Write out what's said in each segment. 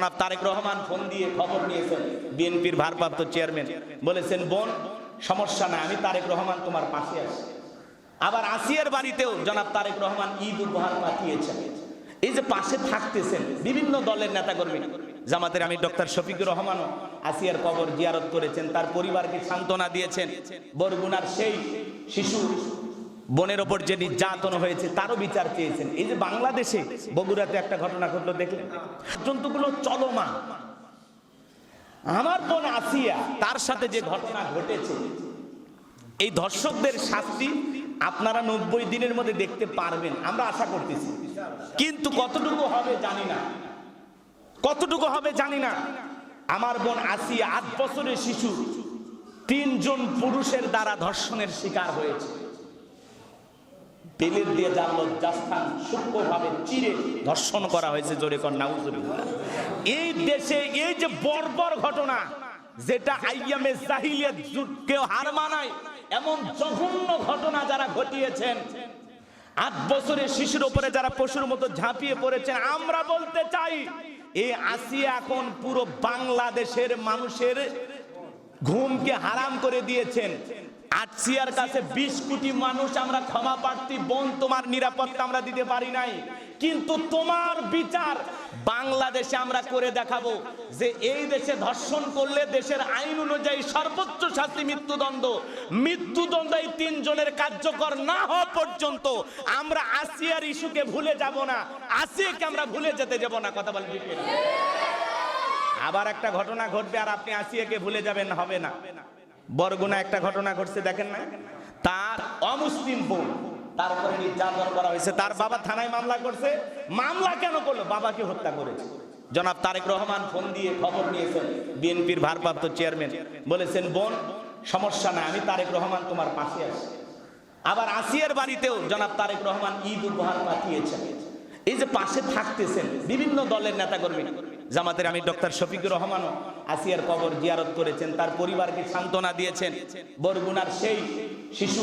জনাব তারেক রহমান ফোন দিয়ে খবর নিয়েছেন বিএনপির ভারপ্রাপ্ত চেয়ারম্যান। বলেছেন, বোন, সমস্যা না আমি তারেক রহমান তোমার পাশে আছি। আবার আসিয়ার বাড়িতেও জনাব তারেক রহমান ঈদ উপহার পাঠিয়েছেন। এই যে পাশে থাকতেছেন বিভিন্ন দলের নেতাকর্মী। জামাতের আমি ডক্টর শফিকুর রহমানও আসিয়ার কবর জিয়ারত করেছেন, তার পরিবারকে সান্ত্বনা দিয়েছেন। বরগুনার সেই শিশু বোনের ওপর যে নির্যাতন হয়েছে, তারও বিচার চেয়েছেন। এই যে বাংলাদেশে বগুড়াতে একটা ঘটনা ঘটলো, দেখলেন? জন্তুগুলো চলমান। আমার বোন আসিয়া তার সাথে যে ঘটনা ঘটেছে, এই ধর্ষকদের শাস্তি আপনারা নব্বই দিনের মধ্যে দেখতে পারবেন, আমরা আশা করতেছি। কিন্তু কতটুকু হবে জানি না। কতটুকু হবে জানি না। আমার বোন আসিয়া আট বছরের শিশু, তিনজন পুরুষের দ্বারা ধর্ষণের শিকার হয়েছে। পেলের দিয়ে যার লজ্জাস্থান সূক্ষ্মভাবে চিরে ধর্ষণ করা হয়েছে, জোরে কন্যা এই দেশে এই যে বর্বর ঘটনা, যেটা আইয়ামে জাহিলিয়াত যুগকেও হার মানায়, এমন জঘন্য ঘটনা যারা ঘটিয়েছেন, আট বছরের শিশুর উপরে যারা পশুর মতো ঝাঁপিয়ে পড়েছেন, আমরা বলতে চাই এই আসিয়া এখন পুরো বাংলাদেশের মানুষের ঘুমকে হারাম করে দিয়েছেন। আটসিয়ার কাছে বিশ কোটি মানুষ আমরা ক্ষমা প্রার্থী, বোন, তোমার নিরাপত্তা আমরা দিতে পারি নাই। কিন্তু তোমার বিচার বাংলাদেশে আমরা করে দেখাবো যে এই দেশে ধর্ষণ করলে দেশের আইন অনুযায়ী সর্বোচ্চ শাস্তি মৃত্যুদণ্ড। মৃত্যুদণ্ড এই তিনজনের কার্যকর না হওয়া পর্যন্ত আমরা আসিয়ার ইস্যুকে ভুলে যাব না। আসিয়াকে আমরা ভুলে যেতে যাব না, কথা কিনা? আবার একটা ঘটনা ঘটবে আর আপনি আসিয়াকে ভুলে যাবেন, হবে না। বরগুনা একটা ঘটনা ঘটছে, দেখেন না? তার অমুসলিম বোন, তার উপরে নির্যাতন করা হয়েছে। তার বাবা থানায় মামলা করছে। মামলা কেন করল? বাবাকে হত্যা করেছে। জনাব তারেক রহমান ফোন দিয়ে খবর নিয়েছেন বিএনপির ভারপ্রাপ্ত চেয়ারম্যান। বলেছেন, বোন, সমস্যা না আমি তারেক রহমান তোমার পাশে আছি। আবার আসিয়ার বাড়িতেও জনাব তারেক রহমান ঈদ উপহার পাঠিয়েছেন। এই যে পাশে থাকতেছেন বিভিন্ন দলের নেতাকর্মী জামাতের আমি ডক্টর শফিকুর রহমানও আসিয়ার কবর জিয়ারত করেছেন, তার পরিবারকে সান্ত্বনা দিয়েছেন। বরগুনার সেই শিশু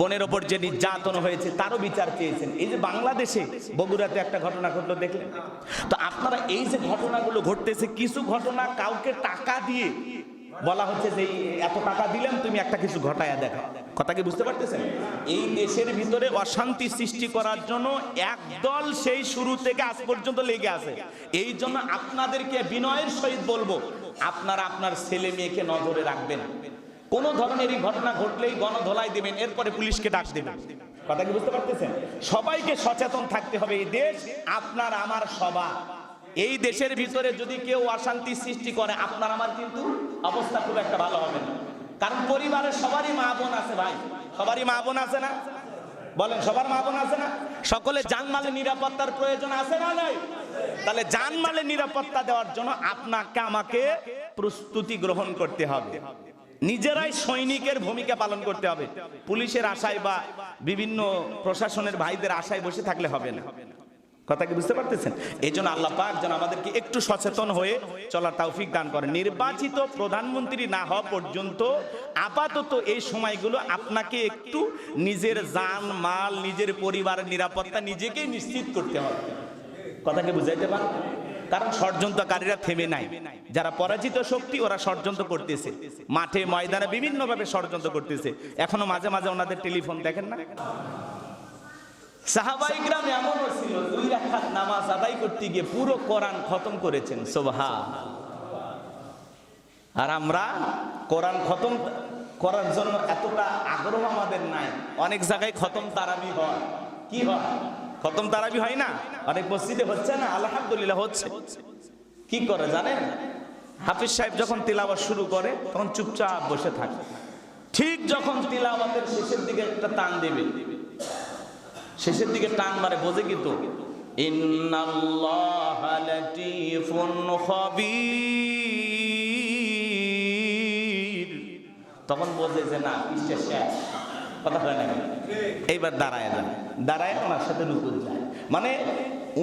বনের ওপর যে নির্যাতন হয়েছে, তারও বিচার চেয়েছেন। এই যে বাংলাদেশে বগুড়াতে একটা ঘটনা ঘটলো, দেখলেন? তো আপনারা এই যে ঘটনাগুলো ঘটতেছে, কিছু ঘটনা কাউকে টাকা দিয়ে বলা হচ্ছে যে এত টাকা দিলাম, তুমি একটা কিছু ঘটায়া দেখো। কথা কি বুঝতে পারতেছেন? এই দেশের ভিতরে অশান্তি সৃষ্টি করার জন্য একদল সেই শুরু থেকে আজ পর্যন্ত লেগে আছে। এই জন্য আপনাদেরকে বিনয়ের সহিত বলব, আপনারা আপনার ছেলে মেয়েকে নজরে রাখবেন। কোন ধরনের এই ঘটনা ঘটলেই গণধোলাই দেবেন, এরপরে পুলিশকে ডাক দেবেন। কথা কি বুঝতে পারতেছেন? সবাইকে সচেতন থাকতে হবে, এই দেশ আপনার, আমার, সবার। এই দেশের ভিতরে যদি কেউ অশান্তি সৃষ্টি করে, আপনার, আমার কিন্তু অবস্থা খুব একটা ভালো হবে না। কারণ পরিবারের সবারই মা বোন আছে ভাই। সবারই মা বোন আছে না? বলেন, সবার মা বোন আছে না? সকলে জানমালের নিরাপত্তার প্রয়োজন আছে না নাই? তাহলে জানমালের নিরাপত্তা দেওয়ার জন্য আপনাকে, আমাকে প্রস্তুতি গ্রহণ করতে হবে। নিজেরাই সৈনিকের ভূমিকা পালন করতে হবে। পুলিশের আশায় বা বিভিন্ন প্রশাসনের ভাইদের আশায় বসে থাকলে হবে না। কথা কি বুঝতে পারতেছেন? এই জন্য আল্লাহ পাক যেন আমাদেরকে একটু সচেতন হয়ে চলার তৌফিক দান করে নির্বাচিত প্রধানমন্ত্রী না হওয়া পর্যন্ত আপাতত এই সময়গুলো আপনাকে একটু নিজের জান, মাল, নিজের পরিবারের নিরাপত্তা নিজেকেই নিশ্চিত করতে হবে। কথাকে বুঝাইতে পার? কারণ ষড়যন্ত্রকারীরা থেমে নাই। যারা পরাজিত শক্তি, ওরা ষড়যন্ত্র করতেছে। মাঠে, ময়দানে বিভিন্নভাবে ষড়যন্ত্র করতেছে। এখনও মাঝে মাঝে ওনাদের টেলিফোন দেখেন না? সাহাবাই গ্রাম এমনও ছিল, দুই রাখাত নামাজ আদায় করতে গিয়ে পুরো কোরআন খতম করেছেন। সোভা আর আমরা কোরআন খতম, করার জন্য এতটা আগ্রহ আমাদের নাই। অনেক জায়গায় খতম তারাবি হয়। কি হয়? খতম তারাবি হয় না? অনেক মসজিদে হচ্ছে না? আলহামদুলিল্লাহ হচ্ছে। কি করে জানেন? হাফিজ সাহেব যখন তিলাওয়াত শুরু করে, তখন চুপচাপ বসে থাকে। ঠিক যখন তিলাওয়াতের শেষের দিকে একটা টান দেবে। শেষের দিকে টান মারে, বোঝে কিন্তু তখন বোঝে যে না পৃষ্ঠে শেষ? কথা হয় না এইবার দাঁড়ায় যায় দাঁড়ায় ওনার সাথে রুকুল যায়। মানে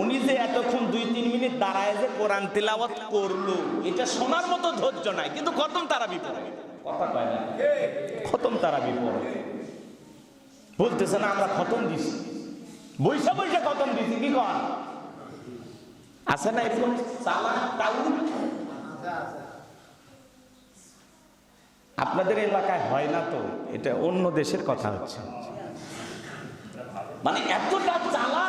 উনি যে এতক্ষণ দুই তিন মিনিট দাঁড়ায় যে কোরআন তেলাওয়াত করল, এটা শোনার মতো ধৈর্য নাই, কিন্তু খতম তারা বিপদ কথা কয় না? খতম তারা বিপদ বলতেছে না, আমরা খতম দিছি। বৈশা বৈশা খতম দিছি? কি কন? আছে না এরকম? চালা টাউন আপনাদের এলাকায় হয় না তো? এটা অন্য দেশের কথা হচ্ছে। মানে এতটা চালা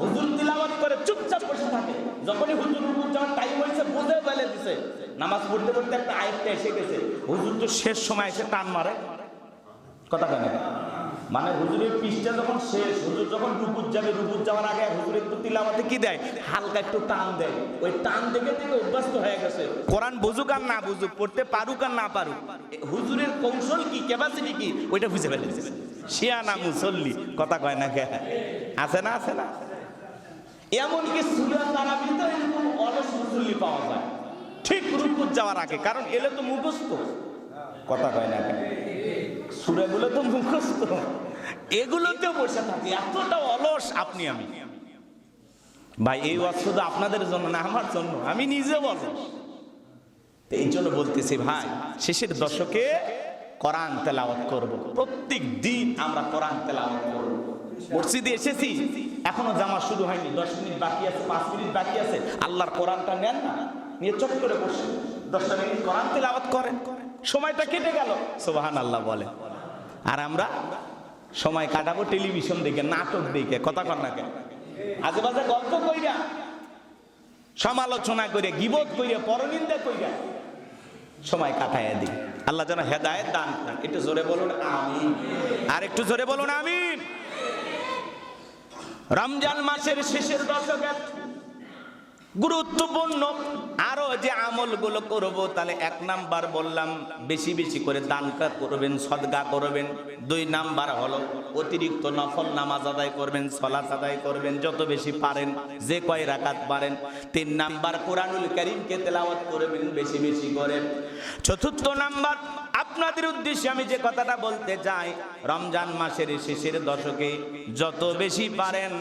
হুজুর তিলাওয়াত করে চুপচাপ বসে থাকে। যখনই হুজুর হুজুর যাওয়ার টাইম হয়েছে, বুঝে বেলে দিছে। নামাজ পড়তে পড়তে একটা আয়ত্তে এসে গেছে। হুজুর তো শেষ সময় এসে টান মারে। কথা কেন মানে হুজুরের পিসটা যখন শেষ হুজুর যখন রুকুত যাবে রুকুত যাওয়ার আগে হুজুর একটু তিলাওয়াতে কি দেয়? হালকা একটু টান দেয়। ওই টান দেখে থেকে অভ্যস্ত হয়ে গেছে। কোরআন বুঝুক আর না বুঝুক পড়তে পারুক আর না পারুক। হুজুরের কৌশল কি ক্যাপাসিটি কি ওইটা বুঝে ফেলেছে। শিয়ানা মুসল্লি কথা কয় না কে? আছে না আছে না? এমনকি সুরা তারাবিতে এরকম অলস মুসল্লি পাওয়া যায়। ঠিক রুকুত যাওয়ার আগে কারণ এলে তো মুখস্থ। কথা কয় না সুরাগুলো তো মুখস্থ। এগুলোতে বসে থাকে, এতটা অলস আপনি আমি। ভাই, এই ওয়াজ শুধু আপনাদের জন্য না, আমার জন্য। আমি নিজে বলো। এই জন্য বলতেছি, ভাই, শেষের দশকে কোরআন তেলাওয়াত করব। প্রত্যেক দিন আমরা কোরআন তেলাওয়াত করব। মসজিদে এসেছি, এখনও জামা শুরু হয়নি। দশ মিনিট বাকি আছে, পাঁচ মিনিট বাকি আছে। আল্লাহর কোরআনটা নেন না, নিয়ে চট করে বসে দশটা মিনিট কোরআন তেলাওয়াত করেন। সময়টা কেটে গেল। সোবাহান আল্লাহ বলে। আর আমরা সময় কাটাবো টেলিভিশন দেখে, নাটক দেখে, কথা কর আজে বাজে গল্প কইরা, সমালোচনা করে গিবত কইরা, পরনিন্দা কইরা সময় কাটাইয়া দিই। আল্লাহ যেন হেদায়েত দান করেন। একটু জোরে বলুন, আমিন। আর একটু জোরে বলুন, আমিন। রমজান মাসের শেষের দশকে গুরুত্বপূর্ণ। আরও যে আমলগুলো করব, তাহলে এক নাম্বার বললাম, বেশি বেশি করে দান করবেন, সদগা করবেন। দুই নাম্বার হলো, অতিরিক্ত নফল নামাজ আদায় করবেন সলাত আদায় করবেন, যত বেশি পারেন, যে কয় রাকাত পারেন। তিন নাম্বার, কোরআনুল করিমকে তেলাওয়াত করবেন, বেশি বেশি করে। চতুর্থ নাম্বার, আপনাদের উদ্দেশ্যে আমি যে কথাটা বলতে চাই, রমজান মাসের শেষের দশকে যত বেশি পারেন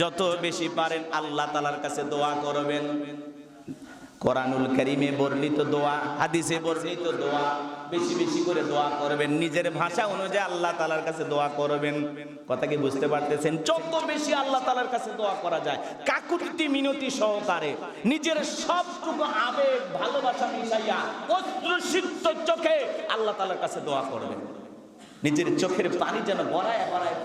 যত বেশি পারেন আল্লাহ তালার কাছে দোয়া করবেন। কোরআনুল করিমে বর্ণিত দোয়া, হাদিসে বর্ণিত দোয়া, বেশি বেশি করে দোয়া করবেন। নিজের ভাষা অনুযায়ী আল্লাহ তালার কাছে দোয়া করবেন। কথা কি বুঝতে পারতেছেন? যত বেশি আল্লাহ তালার কাছে দোয়া করা যায়, কাকুতি মিনতি সহকারে নিজের সবটুকু আবেগ, ভালোবাসা মিশাইয়া অশ্রুসিক্ত চোখে আল্লাহ তালার কাছে দোয়া করবেন। নিজের চোখের পানি যেন গড়ায় গড়ায়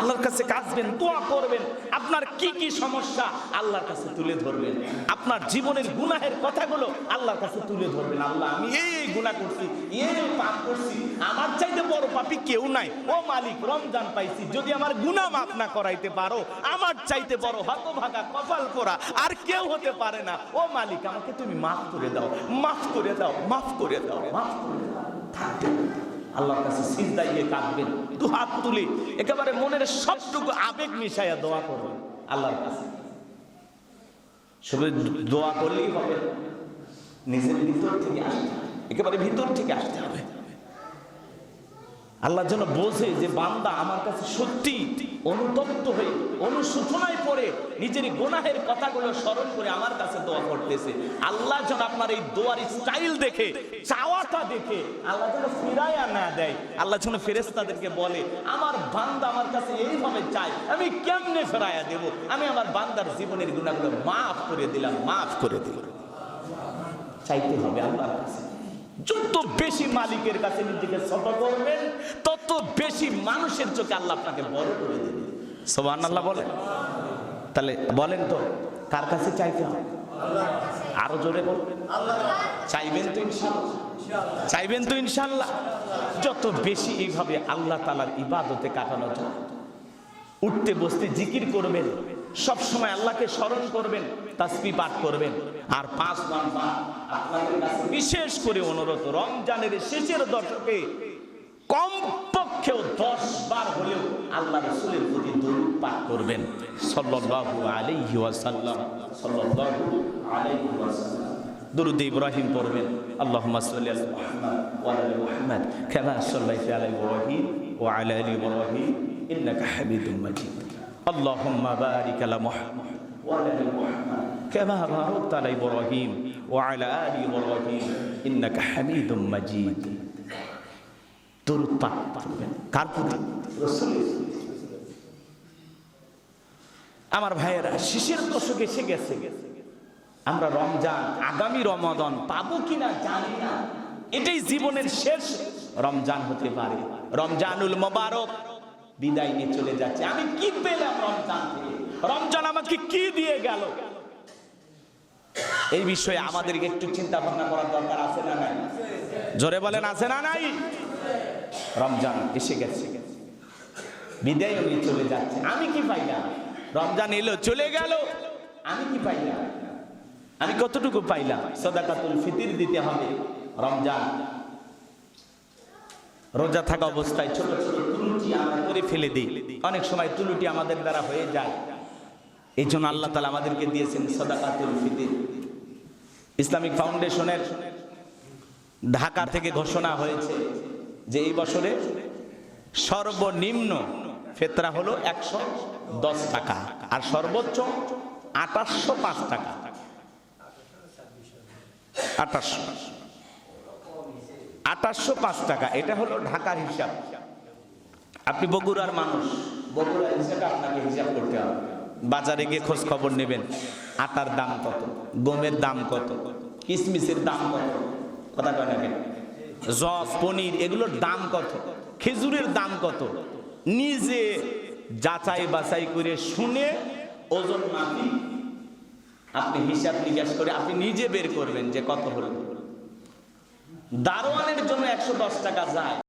আল্লাহর কাছে কাঁদবেন, দোয়া করবেন। আপনার কি কি সমস্যা? আল্লাহর কাছে তুলে ধরবেন। আপনার জীবনের গুনাহের কথাগুলো আল্লাহর কাছে তুলে ধরবেন। আল্লাহ, আমি এই গুনাহ করছি, এই পাপ করছি। আমার চাইতে বড় পাপী কেউ নাই। ও মালিক, রমজান পাইছি। যদি আমার গুনাহ মাফ না করাইতে পারো, আমার চাইতে বড় হতভাগা কপাল করা আর কেউ হতে পারে না। ও মালিক, আমাকে তুমি মাফ করে দাও, মাফ করে দাও, মাফ করে দাও, মাফ করে দাও। আল্লাহর কাছে সিজদা গিয়ে কাঁদবেন, দু হাত তুলে একেবারে মনের সবটুকু আবেগ মিশাইয়া দোয়া করবেন, আল্লাহর কাছে। শুধু দোয়া করলেই হবে, নিজের ভিতর থেকে আসতে একেবারে ভিতর থেকে আসতে হবে। আল্লাহ যেন বোঝে যে বান্দা আমার কাছে সত্যি অনুতপ্ত হয়ে অনুশোচনায় পড়ে নিজের গোনাহের কথাগুলো স্মরণ করে আমার কাছে দোয়া করতেছে। আল্লাহ যেন আপনার এই দোয়ার স্টাইল দেখে, চাওয়াটা দেখে আল্লাহ যেন ফিরাইয়া না দেয়। আল্লাহ যেন ফেরেস্তাদেরকে বলে, আমার বান্দা আমার কাছে এইভাবে চাই আমি কেমনে ফেরাইয়া দেব? আমি আমার বান্দার জীবনের গুণাগুলো মাফ করে দিলাম, মাফ করে দিলাম। চাইতে হবে আল্লাহর কাছে। যত বেশি মালিকের কাছে নিজেকে ছোট করবেন, তত বেশি মানুষের চোখে আল্লাহ আপনাকে বড় করে দেবে। সোবান আল্লাহ বলেন। তাহলে বলেন তো, কার কাছে চাইতে হবে? আরও জোরে বলবেন। চাইবেন তো ইনশাল্লাহ যত বেশি এইভাবে আল্লাহ তালার ইবাদতে কাটানো যায়, উঠতে বসতে জিকির করবেন সব সময় আল্লাহকে স্মরণ করবেন তাসপি পাঠ করবেন। আর পাঁচ বিশেষ করে অনুরোধ, রমজানের শেষের দশকে কমপক্ষেও দশ বার হলেও আল্লাহ রসুলের প্রতি দরুদ পাঠ করবেন। সল্লাহু আলাইহি ওয়াসাল্লাম সল্লাহু আলাইহি ওয়াসাল্লাম। দরুদ ইব্রাহিম পড়বেন। আল্লাহুম্মা সাল্লি আলা মুহাম্মাদ ওয়া আলা মুহাম্মাদ, কামা সাল্লাইতা আলা ইব্রাহিম ওয়া আলা আলি ইব্রাহিম, ইন্নাকা হামিদুম মাজিদ। اللهم بارك على محمد وعلى آل محمد كما باركت على إبراهيم وعلى آل إبراهيم إنك حميد مجيد درود পাঠ করবেন কার প্রতি রাসূলের আমার ভাইয়েরা শিশের দশক এসে গেছে আমরা রমজান আগামী রমাদন পাবো কিনা জানি না এটাই জীবনের শেষ রমজান হতে পারে রমজানুল মোবারক বিদায় নিয়ে চলে যাচ্ছে। আমি কি পেলাম রমজান রমজান আমাকে কি দিয়ে গেল? এই বিষয়ে আমাদেরকে একটু চিন্তা ভাবনা করার দরকার আছে না নাই? জোরে বলেন, আছে না নাই? রমজান এসে গেছে। বিদায় নিয়ে চলে যাচ্ছে। আমি কি পাইলাম? রমজান এলো, চলে গেল। আমি কি পাইলাম? আমি কতটুকু পাইলাম? সদাকাতুল ফিতির দিতে হবে। রমজান রোজা থাকা অবস্থায় ছোট ছোট তুলুটি আমরা করে ফেলে দিই। অনেক সময় তুলুটি আমাদের দ্বারা হয়ে যায়। এই জন্য আল্লাহ তালা আমাদেরকে দিয়েছেন সদাকাতুল ফিতির। ইসলামিক ফাউন্ডেশনের ঢাকা থেকে ঘোষণা হয়েছে যে এই বছরে সর্বনিম্ন ফেতরা হলো একশো দশ টাকা আর সর্বোচ্চ আঠাশশো পাঁচ টাকা। আঠাশশো। আঠাশশো পাঁচ টাকা, এটা হলো ঢাকার হিসাব। আপনি বগুড়ার মানুষ। বগুড়ার হিসাবে আপনাকে হিসাব করতে হবে। বাজারে গিয়ে খোঁজ খবর নেবেন আটার দাম কত গমের দাম কত কিশমিশের দাম কত কথা কয় না কেন? জব পনির এগুলোর দাম কত খেজুরের দাম কত নিজে যাচাই বাছাই করে শুনে ওজন মাপি আপনি হিসাব নিকাশ করে আপনি নিজে বের করবেন যে কত হলো। দারোয়ানের জন্য একশো দশ টাকা যায়।